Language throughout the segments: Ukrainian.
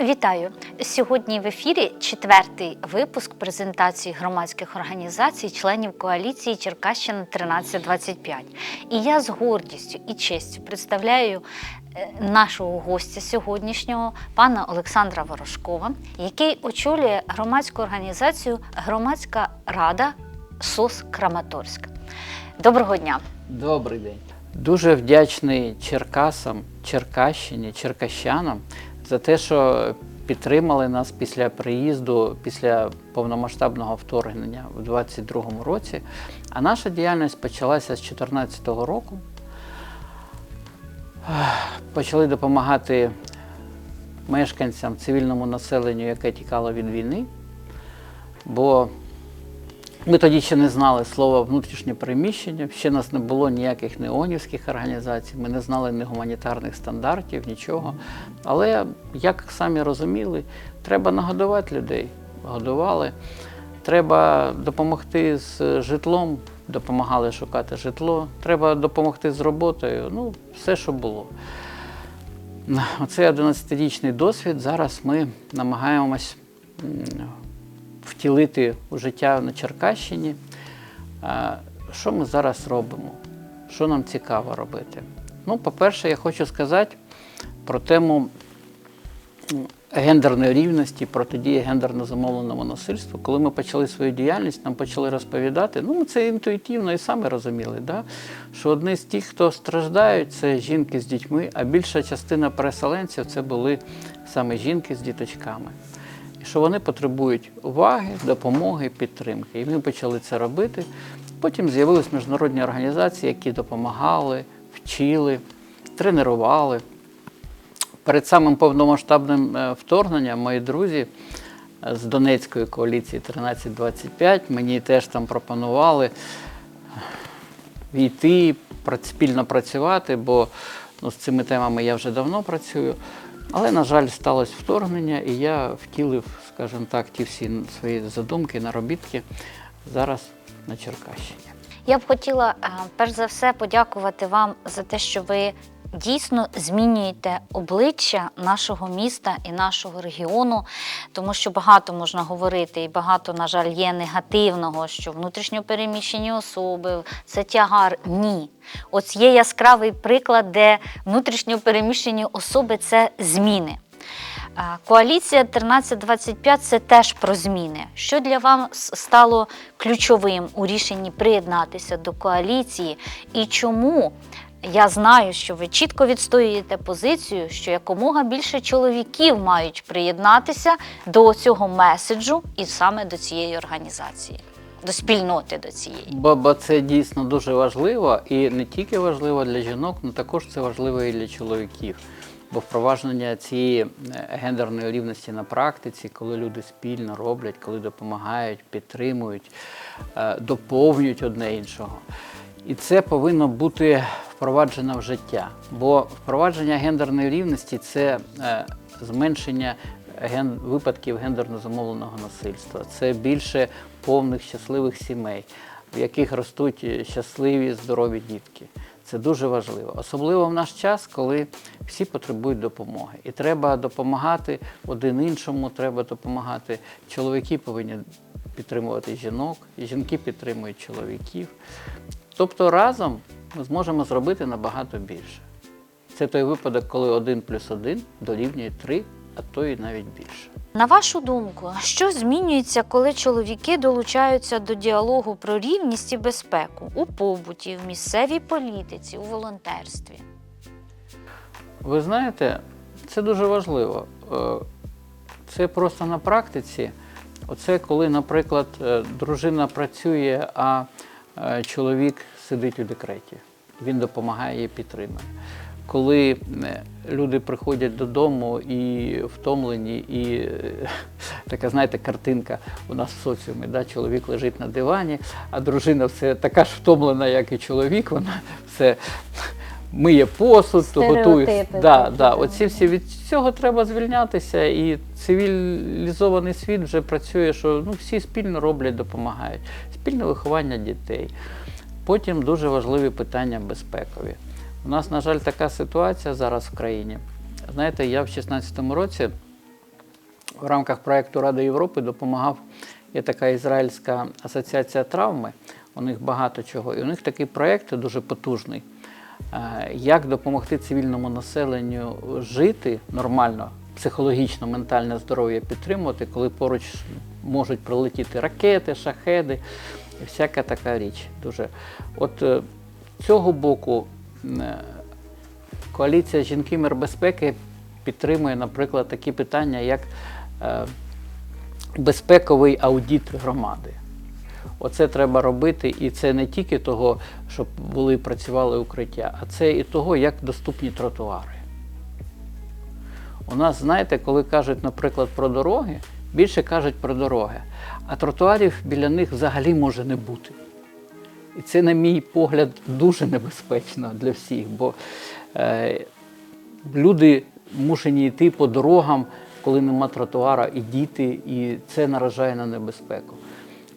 Вітаю! Сьогодні в ефірі четвертий випуск презентації громадських організацій, членів коаліції Черкащина 1325. І я з гордістю і честю представляю е, нашого гостя сьогоднішнього, пана Олександра Ворожкова, який очолює громадську організацію Громадська Рада СОС Краматорськ. Доброго дня! Добрий день. Дуже вдячний Черкасам, Черкащині, черкащанам за те, що підтримали нас після приїзду, після повномасштабного вторгнення у 2022 році. А наша діяльність почалася з 2014 року. Почали допомагати мешканцям, цивільному населенню, яке тікало від війни. Бо ми тоді ще не знали слова внутрішнє переміщення, ще нас не було ніяких неонівських організацій, ми не знали ні гуманітарних стандартів, нічого. Але, як самі розуміли, треба нагодувати людей. Годували. Треба допомогти з житлом, допомагали шукати житло. Треба допомогти з роботою. Ну, все, що було. Оцей 11-річний досвід зараз ми намагаємось втілити у життя на Черкащині. Що ми зараз робимо? Що нам цікаво робити? Ну, по-перше, я хочу сказати про тему гендерної рівності, протидії гендерно замовленому насильству. Коли ми почали свою діяльність, нам почали розповідати, ну ми це інтуїтивно і самі розуміли, да? що одні з тих, хто страждають, це жінки з дітьми, а більша частина переселенців це були саме жінки з діточками що вони потребують уваги, допомоги, підтримки. І ми почали це робити. Потім з'явились міжнародні організації, які допомагали, вчили, тренували. Перед самим повномасштабним е, вторгненням мої друзі е, з Донецької коаліції 1325 мені теж там пропонували війти, спільно працювати, бо ну, з цими темами я вже давно працюю. Але, на жаль, сталося вторгнення, і я втілив, скажімо так, ті всі свої задумки, наробітки зараз на Черкащині. Я б хотіла е, перш за все подякувати вам за те, що ви дійсно змінюєте обличчя нашого міста і нашого регіону, тому що багато можна говорити, і багато, на жаль, є негативного, що внутрішньопереміщені особи це тягар. Ні. Ось є яскравий приклад, де внутрішньопереміщені особи це зміни. Коаліція 1325 це теж про зміни. Що для вас стало ключовим у рішенні приєднатися до коаліції і чому? Я знаю, що ви чітко відстоюєте позицію, що якомога більше чоловіків мають приєднатися до цього меседжу і саме до цієї організації, до спільноти до цієї. Бо, це дійсно дуже важливо, і не тільки важливо для жінок, але також це важливо і для чоловіків. Бо впровадження цієї е, гендерної рівності на практиці, коли люди спільно роблять, коли допомагають, підтримують, е, доповнюють одне іншого. І це повинно бути впроваджено в життя. Бо впровадження гендерної рівності це е, зменшення випадків гендерно замовленого насильства. Це більше повних щасливих сімей, в яких ростуть е, щасливі, здорові дітки. Це дуже важливо, особливо в наш час, коли всі потребують допомоги. І треба допомагати один іншому, треба допомагати. Чоловіки повинні підтримувати жінок, жінки підтримують чоловіків. Тобто разом ми зможемо зробити набагато більше. Це той випадок, коли один плюс один дорівнює три, а то і навіть більше. На вашу думку, що змінюється, коли чоловіки долучаються до діалогу про рівність і безпеку у побуті, в місцевій політиці, у волонтерстві? Ви знаєте, це дуже важливо. Е, Це просто на практиці. Оце коли, наприклад, е, дружина працює, а чоловік сидить у декреті. Він допомагає і підтримує. Коли е, люди приходять додому і втомлені, і е, така, знаєте, картинка у нас в соціумі, да? чоловік лежить на дивані, а дружина все така ж втомлена, як і чоловік, вона все миє посуд, готує. Да, да. Оці всі від цього треба звільнятися, і цивілізований світ вже працює, що ну, всі спільно роблять, допомагають. Спільне виховання дітей. Потім дуже важливі питання безпекові. У нас, на жаль, така ситуація зараз в країні. Знаєте, я в 2016 році в рамках проєкту Ради Європи допомагав. Є така ізраїльська асоціація травми, у них багато чого. І у них такий проєкт дуже потужний. Е, Як допомогти цивільному населенню жити нормально, психологічно, ментальне здоров'я підтримувати, коли поруч можуть прилетіти ракети, шахеди всяка така річ. Дуже. От е, цього боку е, коаліція жінки мир безпеки підтримує, наприклад, такі питання, як безпековий аудит громади. Оце треба робити, і це не тільки того, щоб були працювали укриття, а це і того, як доступні тротуари. У нас, знаєте, коли кажуть, наприклад, про дороги, більше кажуть про дороги, а тротуарів біля них взагалі може не бути. І це, на мій погляд, дуже небезпечно для всіх, бо е, люди мушені йти по дорогам, коли нема тротуара, і діти, і це наражає на небезпеку.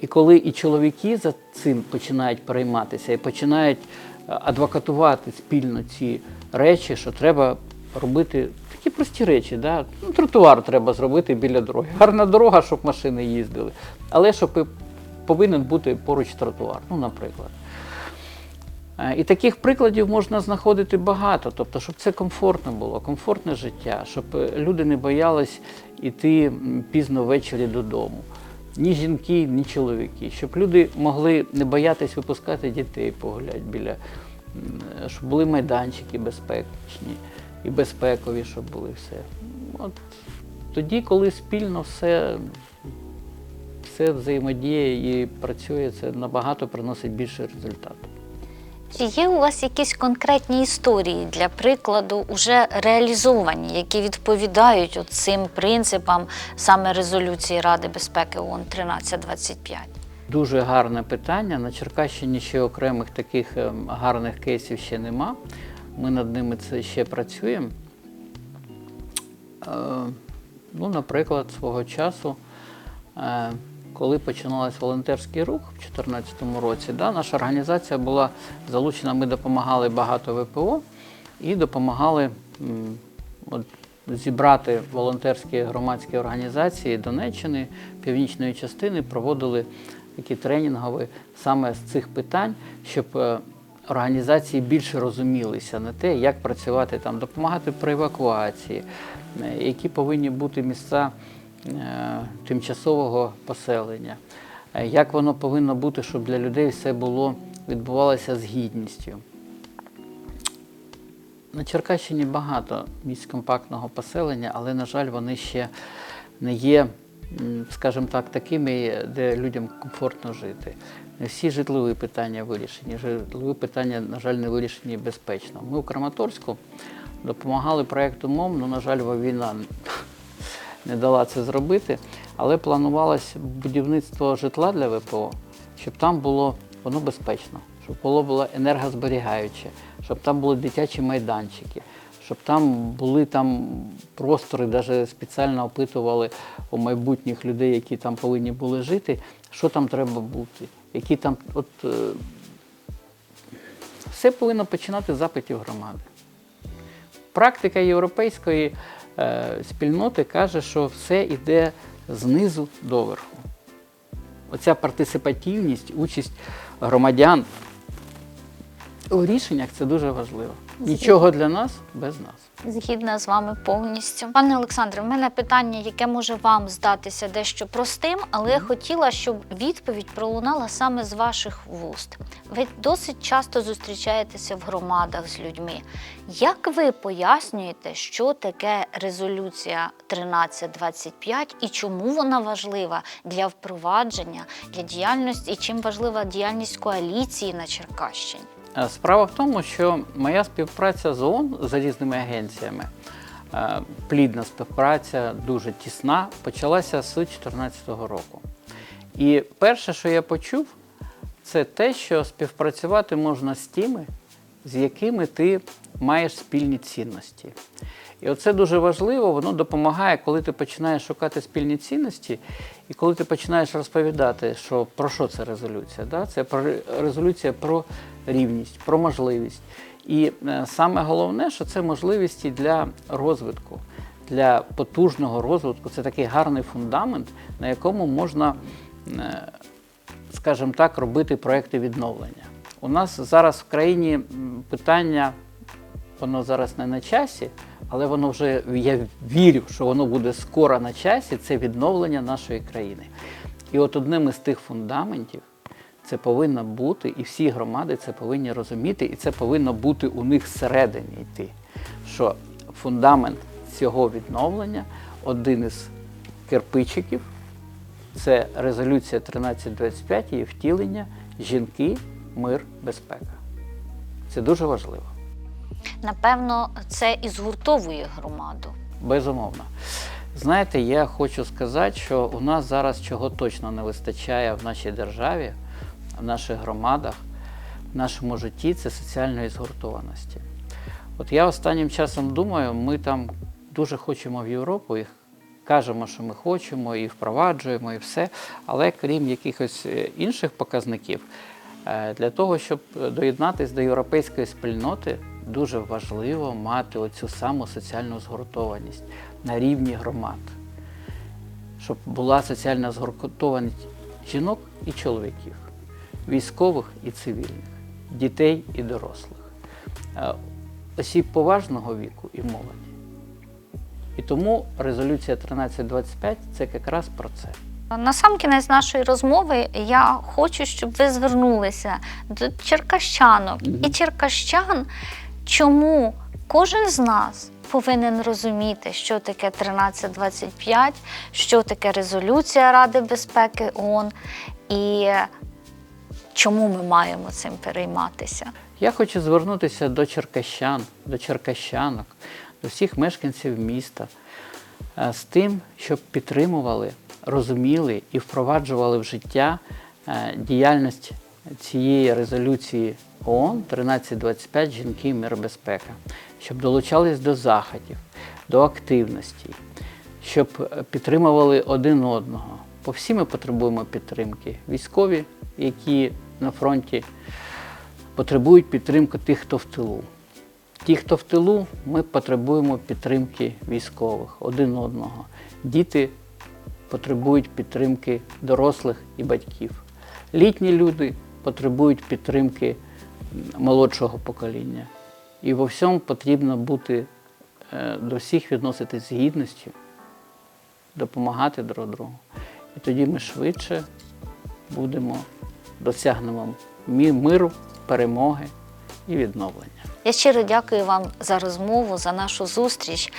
І коли і чоловіки за цим починають перейматися і починають е, адвокатувати спільно ці речі, що треба робити такі прості речі. Да? Ну, тротуар треба зробити біля дороги. Гарна дорога, щоб машини їздили, але щоб повинен бути поруч тротуар, ну, наприклад. Е, І таких прикладів можна знаходити багато, тобто, щоб це комфортно було, комфортне життя, щоб е, люди не боялись іти пізно ввечері додому. Ні жінки, ні чоловіки, щоб люди могли не боятись випускати дітей погуляти біля, щоб були майданчики безпечні і безпекові, щоб були все. От тоді, коли спільно все, все взаємодіє і працює, це набагато приносить більше результату. Чи є у вас якісь конкретні історії для прикладу, уже реалізовані, які відповідають от цим принципам саме резолюції Ради безпеки ООН 1325? Дуже гарне питання. На Черкащині ще окремих таких ем, гарних кейсів ще нема. Ми над ними це ще працюємо. Е, Ну, наприклад, свого часу, е, коли починалась волонтерський рух в 2014 році, да, наша організація була залучена, ми допомагали багато ВПО і допомагали м, от, зібрати волонтерські громадські організації Донеччини, північної частини, проводили такі тренінгові саме з цих питань, щоб е, організації більше розумілися на те, як працювати там, допомагати при евакуації, е, які повинні бути місця тимчасового поселення, е, як воно повинно бути, щоб для людей все було відбувалося з гідністю. На Черкащині багато місць компактного поселення, але, на жаль, вони ще не є, скажімо так, такими, де людям комфортно жити. Не всі житлові питання вирішені. Житлові питання, на жаль, не вирішені безпечно. Ми у Краматорську допомагали проєкту МОМ, ну, на жаль, війна не дала це зробити, але планувалось будівництво житла для ВПО, щоб там було воно безпечно, щоб було було енергозберігаюче, щоб там були дитячі майданчики, щоб там були там простори, навіть спеціально опитували у майбутніх людей, які там повинні були жити, що там треба бути, які там от. е, Все повинно починати з запитів громади. Практика європейської спільноти каже, що все йде знизу до верху. Оця партисипативність, участь громадян у рішеннях це дуже важливо. Нічого для нас без нас. Згідна з вами повністю. Пане Олександре, в мене питання, яке може вам здатися дещо простим, але я хотіла, щоб відповідь пролунала саме з ваших вуст. Ви досить часто зустрічаєтеся в громадах з людьми. Як ви пояснюєте, що таке резолюція 1325 і чому вона важлива для впровадження, для діяльності і чим важлива діяльність коаліції на Черкащині? Е, Справа в тому, що моя співпраця з ООН з різними агенціями, е, плідна співпраця, дуже тісна, почалася з 2014 року. І перше, що я почув, це те, що співпрацювати можна з тими, з якими ти маєш спільні цінності. І оце дуже важливо, воно допомагає, коли ти починаєш шукати спільні цінності, і коли ти починаєш розповідати, що про що це резолюція. Да? Це резолюція про рівність, про можливість. І е, саме головне, що це можливості для розвитку, для потужного розвитку. Це такий гарний фундамент, на якому можна, е, скажімо так, робити проекти відновлення. У нас зараз в країні питання, воно зараз не на часі, але воно вже я вірю, що воно буде скоро на часі. Це відновлення нашої країни. І от одним із тих фундаментів це повинно бути, і всі громади це повинні розуміти, і це повинно бути у них всередині йти. Що фундамент цього відновлення, один із кирпичиків, це резолюція 1325, її втілення, жінки, мир, безпека. Це дуже важливо. Напевно, це і згуртовує громаду. Безумовно. Знаєте, я хочу сказати, що у нас зараз чого точно не вистачає в нашій державі, в наших громадах, в нашому житті це соціальної згуртованості. От я останнім часом думаю, ми там дуже хочемо в Європу і кажемо, що ми хочемо, і впроваджуємо, і все. Але крім якихось е, інших показників, е, для того, щоб доєднатися до європейської спільноти, дуже важливо мати оцю саму соціальну згуртованість на рівні громад, щоб була соціальна згуртованість жінок і чоловіків, військових і цивільних, дітей і дорослих, е, осіб поважного віку і молоді. І тому резолюція 1325 це якраз про це. На сам кінець нашої розмови я хочу, щоб ви звернулися до черкащанок і черкащан, чому кожен з нас повинен розуміти, що таке 1325, що таке резолюція Ради безпеки ООН і чому ми маємо цим перейматися. Я хочу звернутися до черкащан, до черкащанок, до всіх мешканців міста е, з тим, щоб підтримували, розуміли і впроваджували в життя е, діяльність цієї резолюції ООН 1325 жінки, мир, безпека, щоб долучались до заходів, до активності, щоб е, підтримували один одного. Бо всі ми потребуємо підтримки. Військові, які на фронті потребують підтримки тих, хто в тилу. Ті, хто в тилу, ми потребуємо підтримки військових один одного. Діти потребують підтримки дорослих і батьків. Літні люди потребують підтримки молодшого покоління. І во всьому потрібно бути е, до всіх відноситись з гідністю, допомагати друг другу. І тоді ми швидше будемо досягнемо миру, перемоги і відновлення. Я щиро дякую вам за розмову, за нашу зустріч.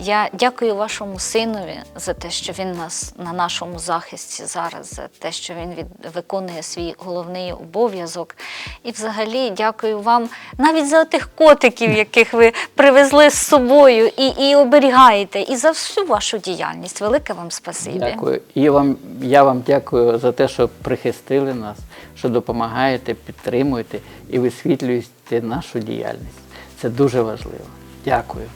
Я дякую вашому синові за те, що він нас на нашому захисті зараз, за те, що він від, виконує свій головний обов'язок. І взагалі дякую вам навіть за тих котиків, яких ви привезли з собою і, і оберігаєте, і за всю вашу діяльність. Велике вам спасибі. Дякую. І вам, я вам дякую за те, що прихистили нас, що допомагаєте, підтримуєте і висвітлюєте нашу діяльність. Це дуже важливо. Дякую.